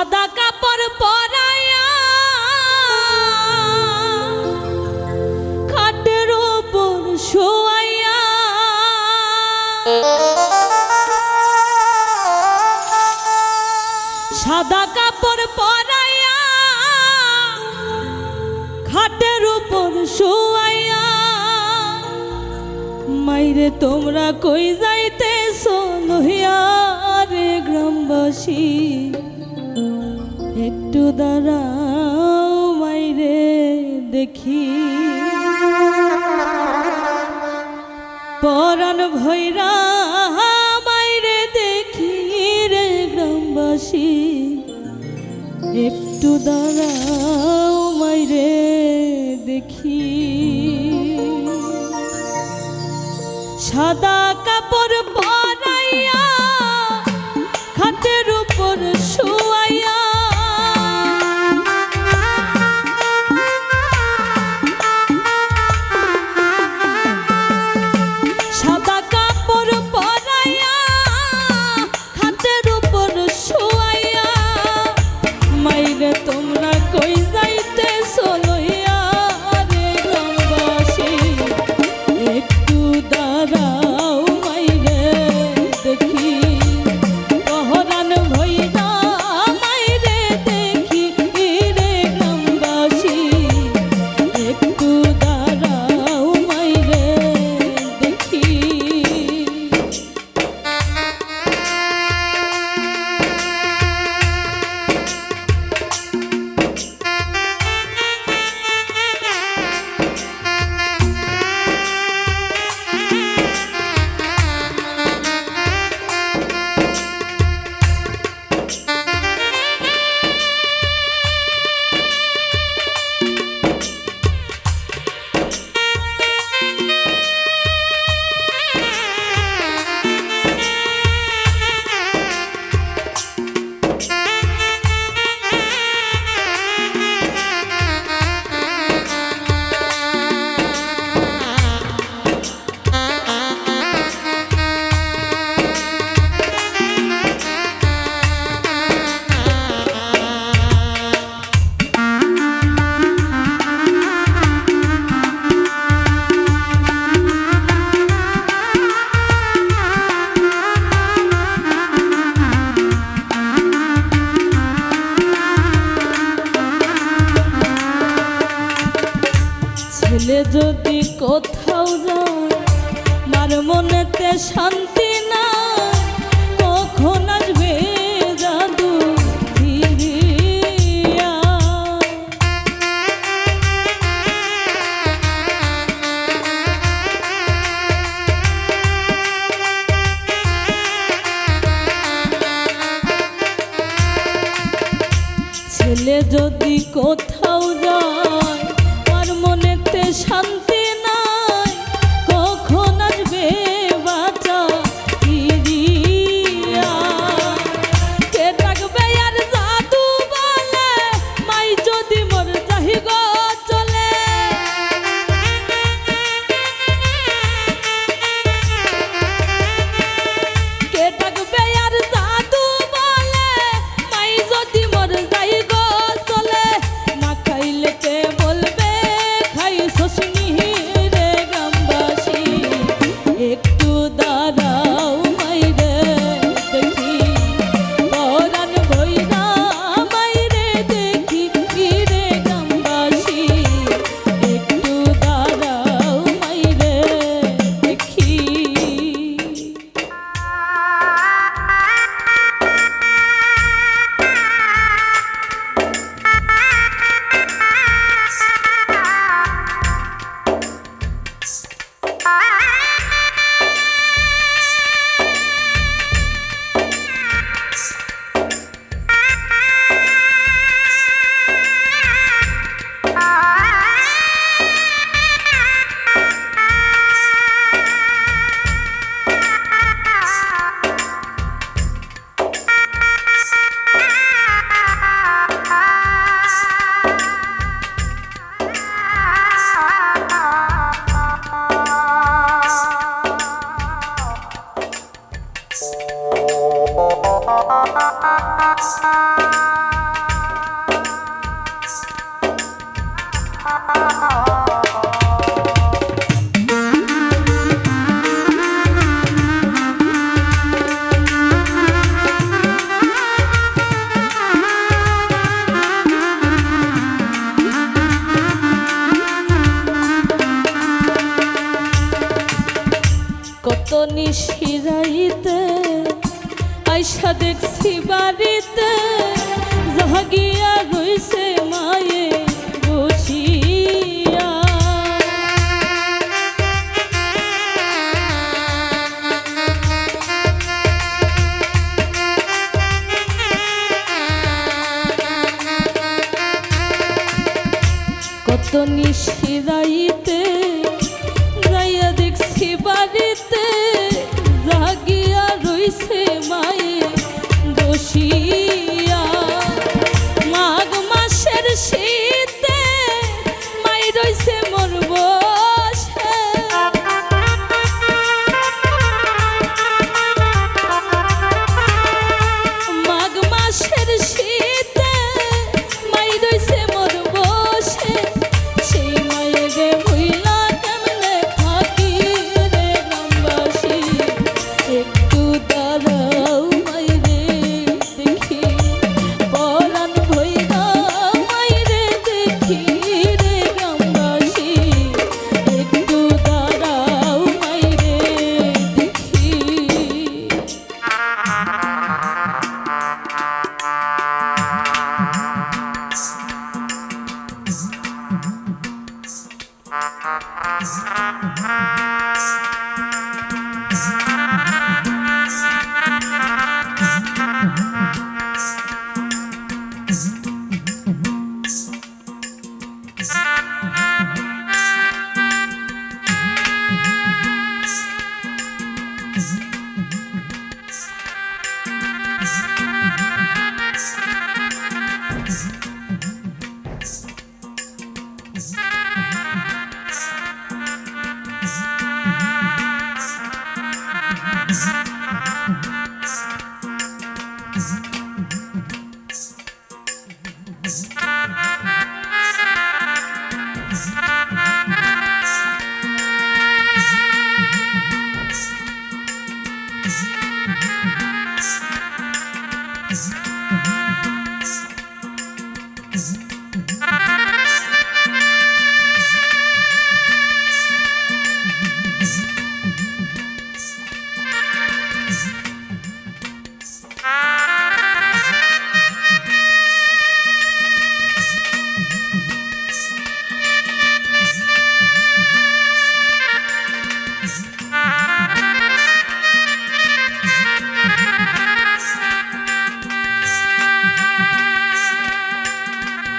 সাদা কাপড় পরায়া খাটের ওপর শোয়াইয়া সাদা কাপড় পরাইয়া খাটের ওপর শোয়াইয়া মাইরে তোমরা কই যাইতেছ লোহিয়া রে গ্রামবাসী? দাঁড়াও, মাইরে দেখি। পরাণ ভৈরা, মাইরে দেখি রে গ্রামবাসী। একটু দাঁড়াও, মাইরে দেখি। সাদা কাপড়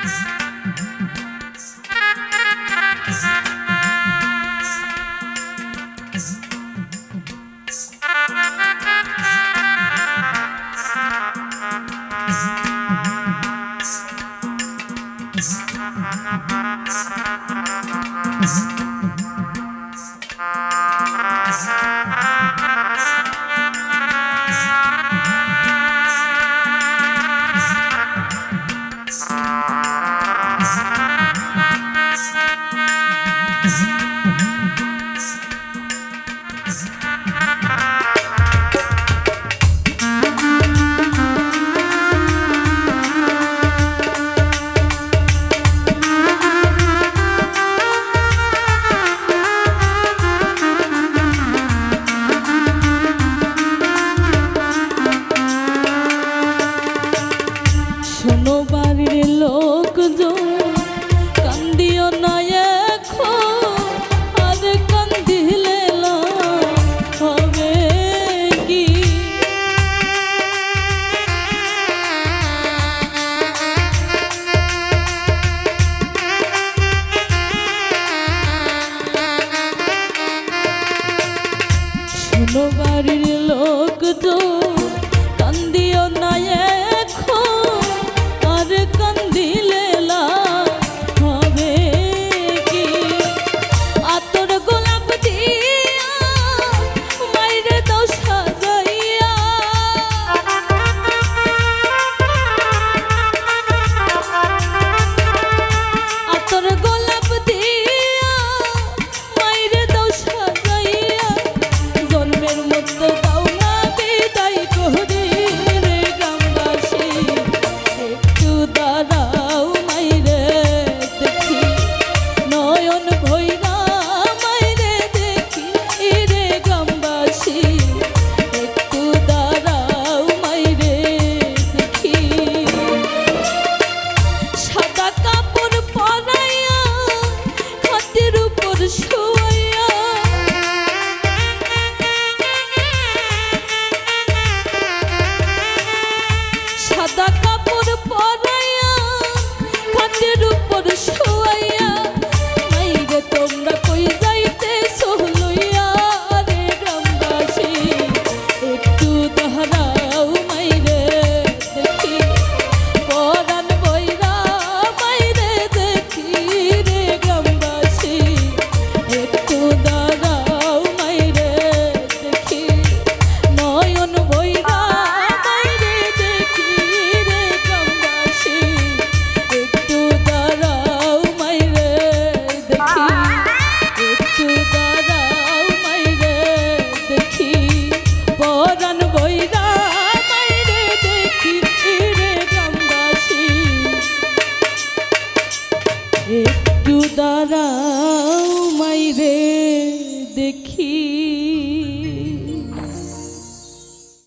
Bye.